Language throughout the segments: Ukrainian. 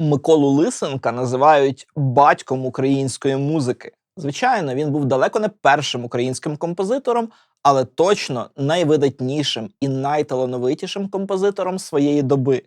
Миколу Лисенка називають батьком української музики. Звичайно, він був далеко не першим українським композитором, але точно найвидатнішим і найталановитішим композитором своєї доби.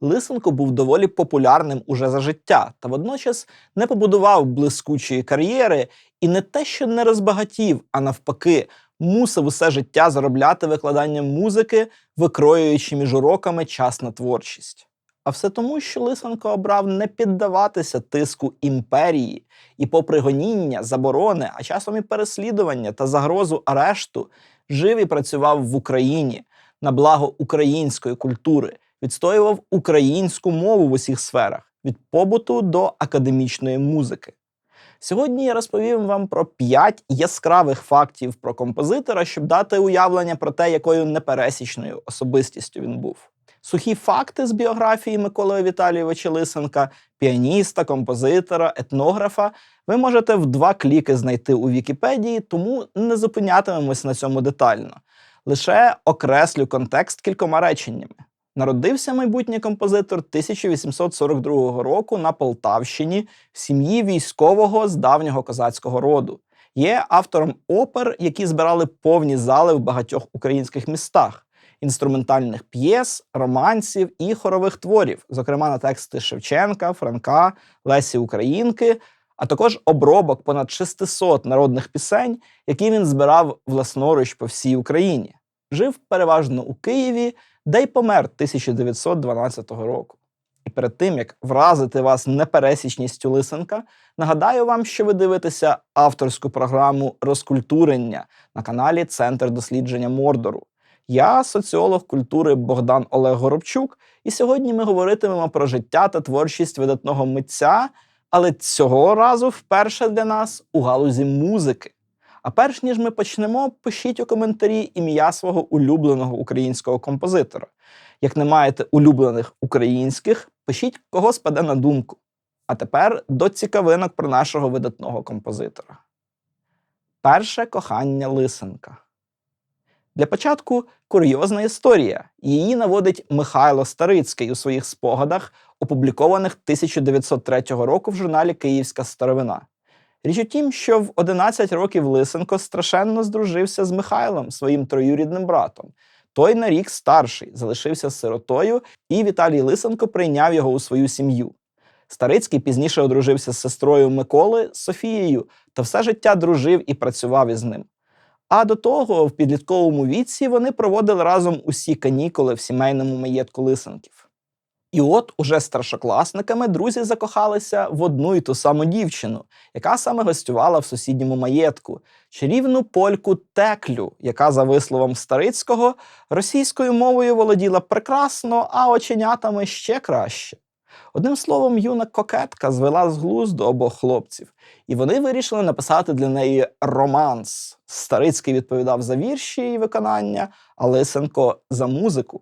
Лисенко був доволі популярним уже за життя, та водночас не побудував блискучої кар'єри і не те, що не розбагатів, а навпаки, мусив усе життя заробляти викладанням музики, викроюючи між уроками час на творчість. А все тому, що Лисенко обрав не піддаватися тиску імперії і, попри гоніння, заборони, а часом і переслідування та загрозу арешту, жив і працював в Україні на благо української культури, відстоював українську мову в усіх сферах від побуту до академічної музики. Сьогодні я розповім вам про п'ять яскравих фактів про композитора, щоб дати уявлення про те, якою непересічною особистістю він був. Сухі факти з біографії Миколи Віталійовича Лисенка, піаніста, композитора, етнографа, ви можете в два кліки знайти у Вікіпедії, тому не зупинятимемось на цьому детально. Лише окреслю контекст кількома реченнями. Народився майбутній композитор 1842 року на Полтавщині в сім'ї військового з давнього козацького роду. Є автором опер, які збирали повні зали в багатьох українських містах, інструментальних п'єс, романсів і хорових творів, зокрема на тексти Шевченка, Франка, Лесі Українки, а також обробок понад 600 народних пісень, які він збирав власноруч по всій Україні. Жив переважно у Києві де й помер 1912 року. І перед тим як вразити вас непересічністю Лисенка, нагадаю вам, що ви дивитеся авторську програму розкультурення на каналі Центр дослідження Мордору. Я соціолог культури Богдан Олег Горобчук, і сьогодні ми говоритимемо про життя та творчість видатного митця, але цього разу вперше для нас у галузі музики. А перш ніж ми почнемо, пишіть у коментарі ім'я свого улюбленого українського композитора. Як не маєте улюблених українських, пишіть кого спаде на думку. А тепер до цікавинок про нашого видатного композитора. Перше кохання Лисенка. Для початку курйозна історія. Її наводить Михайло Старицький у своїх спогадах, опублікованих 1903 року в журналі Київська старовина. Річ у тім, що в 11 років Лисенко страшенно здружився з Михайлом, своїм троюрідним братом. Той на рік старший, залишився сиротою, і Віталій Лисенко прийняв його у свою сім'ю. Старицький пізніше одружився з сестрою Миколи Софією та все життя дружив і працював із ним. А до того, в підлітковому віці, вони проводили разом усі канікули в сімейному маєтку Лисенків. І от уже старшокласниками друзі закохалися в одну і ту саму дівчину, яка саме гостювала в сусідньому маєтку, чарівну польку Теклю, яка, за висловом Старицького, російською мовою володіла прекрасно, а оченятами ще краще. Одним словом, юна кокетка звела з глузду обох хлопців, і вони вирішили написати для неї романс. Старицький відповідав за вірші і виконання, а Лисенко за музику.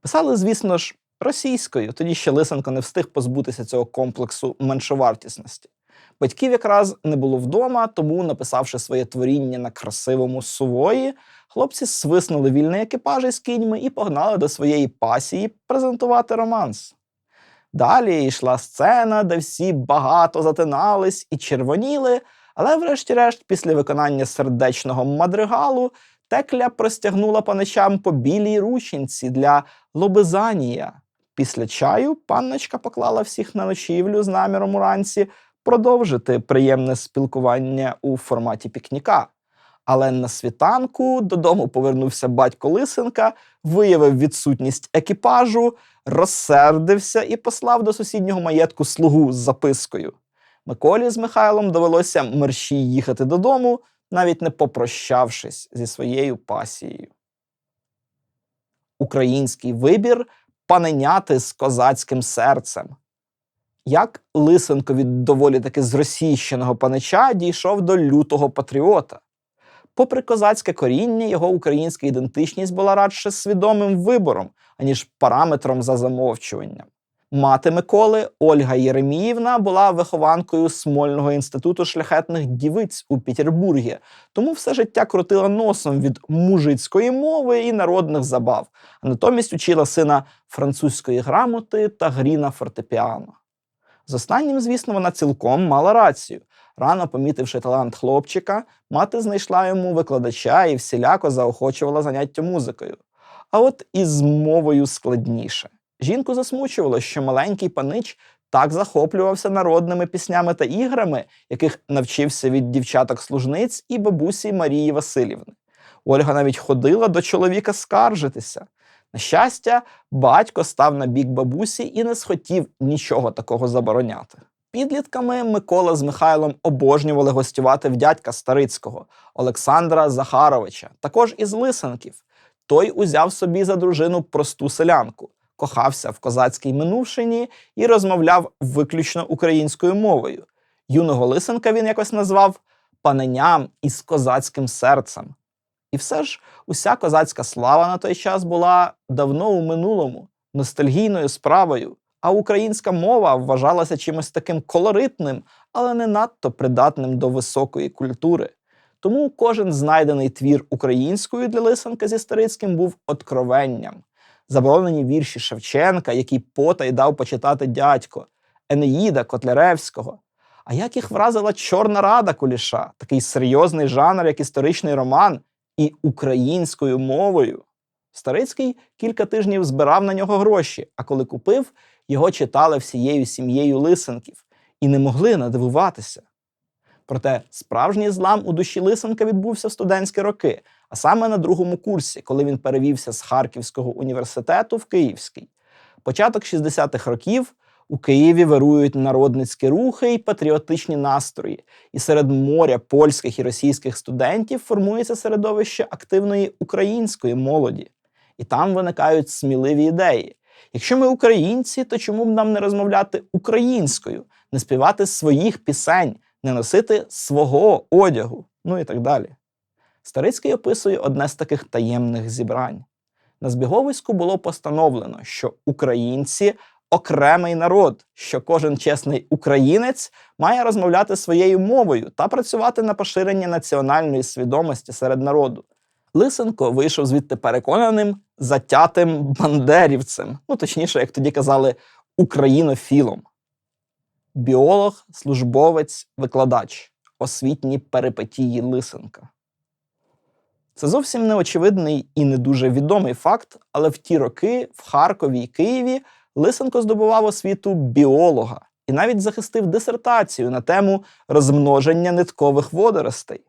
Писали, звісно ж, російською. Тоді ще Лисенко не встиг позбутися цього комплексу меншовартісності. Батьків якраз не було вдома, тому, написавши своє творіння на красивому сувої, хлопці свиснули вільний екіпаж із кіньми і погнали до своєї пасії презентувати романс. Далі йшла сцена, де всі багато затинались і червоніли, але, врешті-решт, після виконання сердечного мадригалу, текля простягнула паничам по білій рученці для лобизанія. Після чаю панночка поклала всіх на ночівлю з наміром уранці продовжити приємне спілкування у форматі пікніка. Але на світанку додому повернувся батько Лисенка, виявив відсутність екіпажу, розсердився і послав до сусіднього маєтку слугу з запискою. Миколі з Михайлом довелося мерщій їхати додому, навіть не попрощавшись зі своєю пасією. Український вибір паненяти з козацьким серцем. Як Лисенко від доволі таки зросійщеного панича дійшов до лютого патріота. Попри козацьке коріння, його українська ідентичність була радше свідомим вибором, аніж параметром за замовчуванням. Мати Миколи Ольга Єреміївна була вихованкою Смольного інституту шляхетних дівиць у Петербургі, тому все життя крутила носом від мужицької мови і народних забав, а натомість учила сина французької грамоти та грі на фортепіано. З останнім, звісно, вона цілком мала рацію. Рано помітивши талант хлопчика, мати знайшла йому викладача і всіляко заохочувала заняття музикою. А от із мовою складніше. Жінку засмучувало, що маленький панич так захоплювався народними піснями та іграми, яких навчився від дівчаток-служниць і бабусі Марії Васильівни. Ольга навіть ходила до чоловіка скаржитися. На щастя, батько став на бік бабусі і не схотів нічого такого забороняти. Підлітками Микола з Михайлом обожнювали гостювати в дядька Старицького Олександра Захаровича, також із Лисенків. Той узяв собі за дружину просту селянку, кохався в козацькій минувшині і розмовляв виключно українською мовою. Юного Лисенка він якось назвав паненям із козацьким серцем. І все ж уся козацька слава на той час була давно у минулому, ностальгійною справою, а українська мова вважалася чимось таким колоритним, але не надто придатним до високої культури. Тому кожен знайдений твір українською для Лисенка зі Старицьким був откровенням. Заборонені вірші Шевченка, які потай дав почитати дядько, Енеїда Котляревського. А як їх вразила Чорна Рада Куліша, такий серйозний жанр, як історичний роман, і українською мовою. Старицький кілька тижнів збирав на нього гроші, а коли купив, його читали всією сім'єю Лисенків і не могли надивуватися. Проте справжній злам у душі Лисенка відбувся в студентські роки, а саме на другому курсі, коли він перевівся з Харківського університету в Київський. Початок 60-х років у Києві вирують народницькі рухи і патріотичні настрої, і серед моря польських і російських студентів формується середовище активної української молоді. І там виникають сміливі ідеї. Якщо ми українці, то чому б нам не розмовляти українською, не співати своїх пісень, не носити свого одягу, ну і так далі. Старицький описує одне з таких таємних зібрань. На збіговиську було постановлено, що українці окремий народ, що кожен чесний українець має розмовляти своєю мовою та працювати на поширення національної свідомості серед народу. Лисенко вийшов звідти переконаним затятим бандерівцем, ну точніше, як тоді казали, українофілом. Біолог, службовець, викладач, освітні перипетії Лисенка. Це зовсім неочевидний і не дуже відомий факт, але в ті роки в Харкові і Києві Лисенко здобував освіту біолога і навіть захистив дисертацію на тему розмноження ниткових водоростей.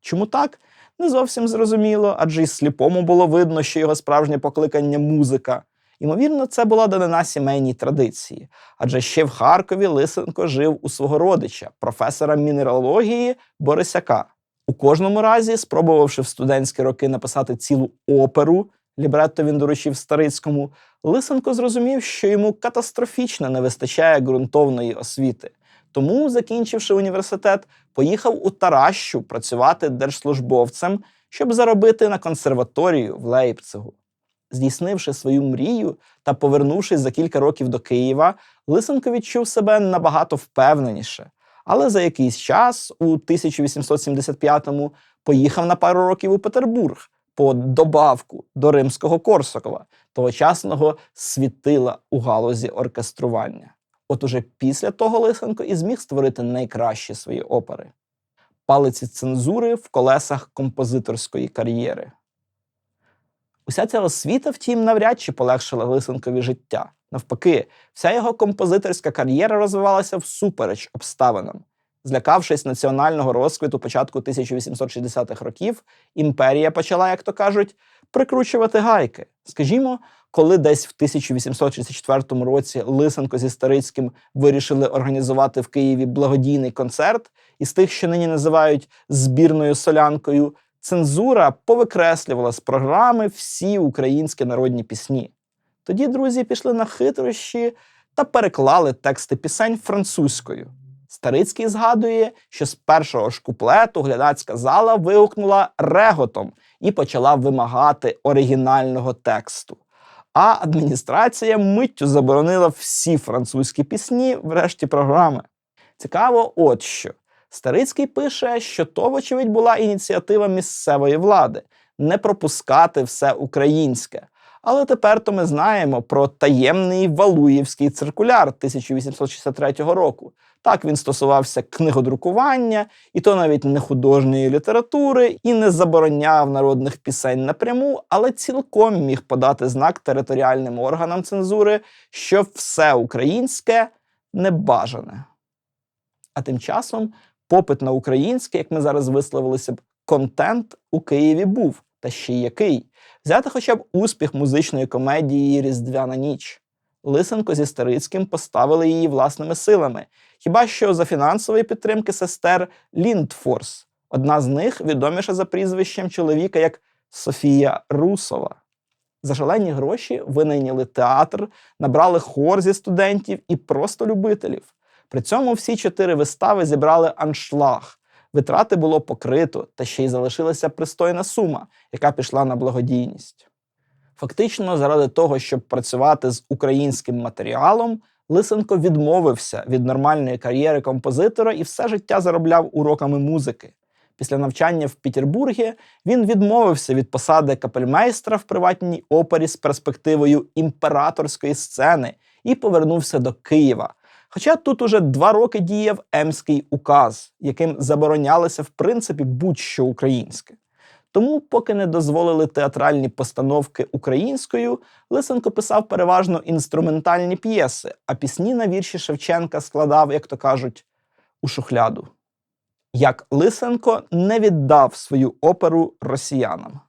Чому так? Не зовсім зрозуміло, адже й сліпому було видно, що його справжнє покликання музика. Ймовірно, це була данина сімейній традиції, адже ще в Харкові Лисенко жив у свого родича, професора мінералогії Борисяка. У кожному разі, спробувавши в студентські роки написати цілу оперу, лібретто він доручив Старицькому, Лисенко зрозумів, що йому катастрофічно не вистачає ґрунтовної освіти. Тому, закінчивши університет, поїхав у Таращу працювати держслужбовцем, щоб заробити на консерваторію в Лейпцигу. Здійснивши свою мрію та повернувшись за кілька років до Києва, Лисенко відчув себе набагато впевненіше. Але за якийсь час, у 1875-му, поїхав на пару років у Петербург по добавку до римського Корсакова, тогочасного світила у галузі оркестрування. От уже після того Лисенко і зміг створити найкращі свої опери. Палиці цензури в колесах композиторської кар'єри. Уся ця освіта, втім, навряд чи полегшила Лисенкові життя. Навпаки, вся його композиторська кар'єра розвивалася всупереч обставинам. Злякавшись національного розквіту початку 1860-х років, імперія почала, як то кажуть, прикручувати гайки. Скажімо, коли десь в 1864 році Лисенко зі Старицьким вирішили організувати в Києві благодійний концерт із тих, що нині називають збірною солянкою, цензура повикреслювала з програми всі українські народні пісні. Тоді друзі пішли на хитрощі та переклали тексти пісень французькою. Старицький згадує, що з першого ж куплету глядацька зала вигукнула реготом і почала вимагати оригінального тексту. А адміністрація миттю заборонила всі французькі пісні в решті програми. Цікаво, от що. Старицький пише, що то, вочевидь, була ініціатива місцевої влади не пропускати все українське. Але тепер то ми знаємо про таємний Валуєвський циркуляр 1863 року. Так він стосувався книгодрукування, і то навіть не художньої літератури, і не забороняв народних пісень напряму, але цілком міг подати знак територіальним органам цензури, що все українське небажане. А тим часом попит на українське, як ми зараз висловилися б, контент у Києві був, та ще який. Взяти хоча б успіх музичної комедії Різдвяна ніч. Лисенко зі Старицьким поставили її власними силами. Хіба що за фінансової підтримки сестер Ліндфорс. Одна з них відоміша за прізвищем чоловіка як Софія Русова. За шалені гроші винайняли театр, набрали хор зі студентів і просто любителів. При цьому всі чотири вистави зібрали аншлаг. Витрати було покрито, та ще й залишилася пристойна сума, яка пішла на благодійність. Фактично, заради того, щоб працювати з українським матеріалом, Лисенко відмовився від нормальної кар'єри композитора і все життя заробляв уроками музики. Після навчання в Петербургі він відмовився від посади капельмейстра в приватній опері з перспективою імператорської сцени і повернувся до Києва. Хоча тут уже два роки діяв Емський указ, яким заборонялося в принципі будь-що українське. Тому, поки не дозволили театральні постановки українською, Лисенко писав переважно інструментальні п'єси, а пісні на вірші Шевченка складав, як то кажуть, у шухляду. Як Лисенко не віддав свою оперу росіянам.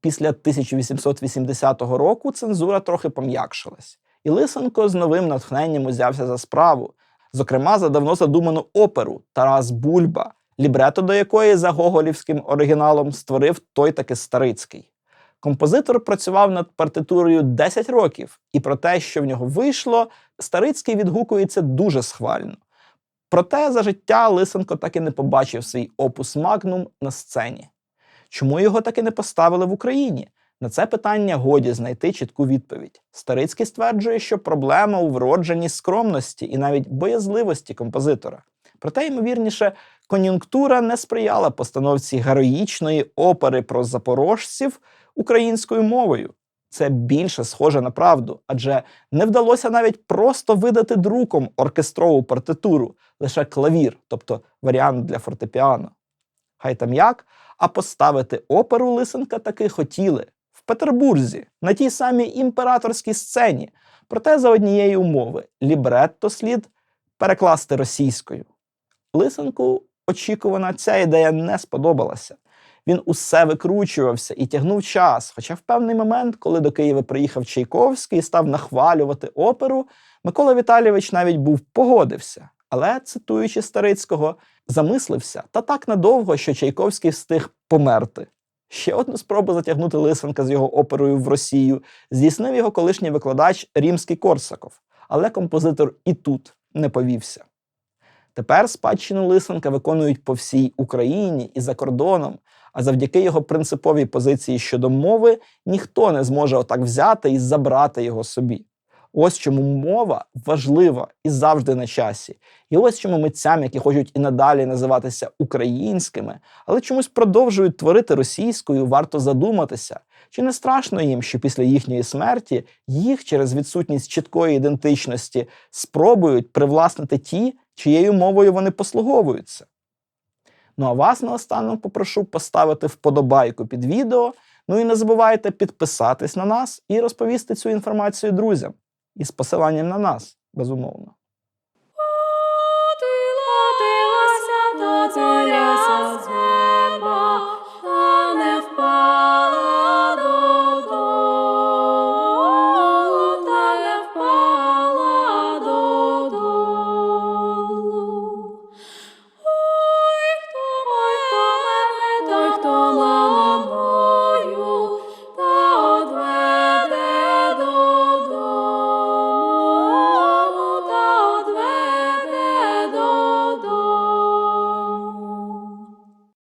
Після 1880 року цензура трохи пом'якшилась, і Лисенко з новим натхненням узявся за справу, зокрема за давно задуману оперу Тарас Бульба, лібрето до якої за гоголівським оригіналом створив той таки Старицький. Композитор працював над партитурою 10 років, і про те, що в нього вийшло, Старицький відгукується дуже схвально. Проте за життя Лисенко так і не побачив свій опус магнум на сцені. Чому його так і не поставили в Україні? На це питання годі знайти чітку відповідь. Старицький стверджує, що проблема у вродженій скромності і навіть боязливості композитора. Проте, ймовірніше, кон'юнктура не сприяла постановці героїчної опери про запорожців українською мовою. Це більше схоже на правду, адже не вдалося навіть просто видати друком оркестрову партитуру, лише клавір, тобто варіант для фортепіано. Хай там як, а поставити оперу Лисенка таки хотіли Петербурзі, на тій самій імператорській сцені, проте за однієї умови лібретто слід перекласти російською. Лисенку очікувана ця ідея не сподобалася. Він усе викручувався і тягнув час. Хоча в певний момент, коли до Києва приїхав Чайковський і став нахвалювати оперу, Микола Віталійович навіть був погодився. Але, цитуючи Старицького, замислився та так надовго, що Чайковський встиг померти. Ще одну спробу затягнути Лисенка з його оперою в Росію здійснив його колишній викладач Рімський Корсаков, але композитор і тут не повівся. Тепер спадщину Лисенка виконують по всій Україні і за кордоном, а завдяки його принциповій позиції щодо мови ніхто не зможе отак взяти і забрати його собі. Ось чому мова важлива і завжди на часі. І ось чому митцям, які хочуть і надалі називатися українськими, але чомусь продовжують творити російською, варто задуматися, чи не страшно їм, що після їхньої смерті їх через відсутність чіткої ідентичності спробують привласнити ті, чиєю мовою вони послуговуються. Ну а вас наостанок попрошу поставити вподобайку під відео. Ну і не забувайте підписатись на нас і розповісти цю інформацію друзям із посиланням на нас, безумовно. Котилася та зоря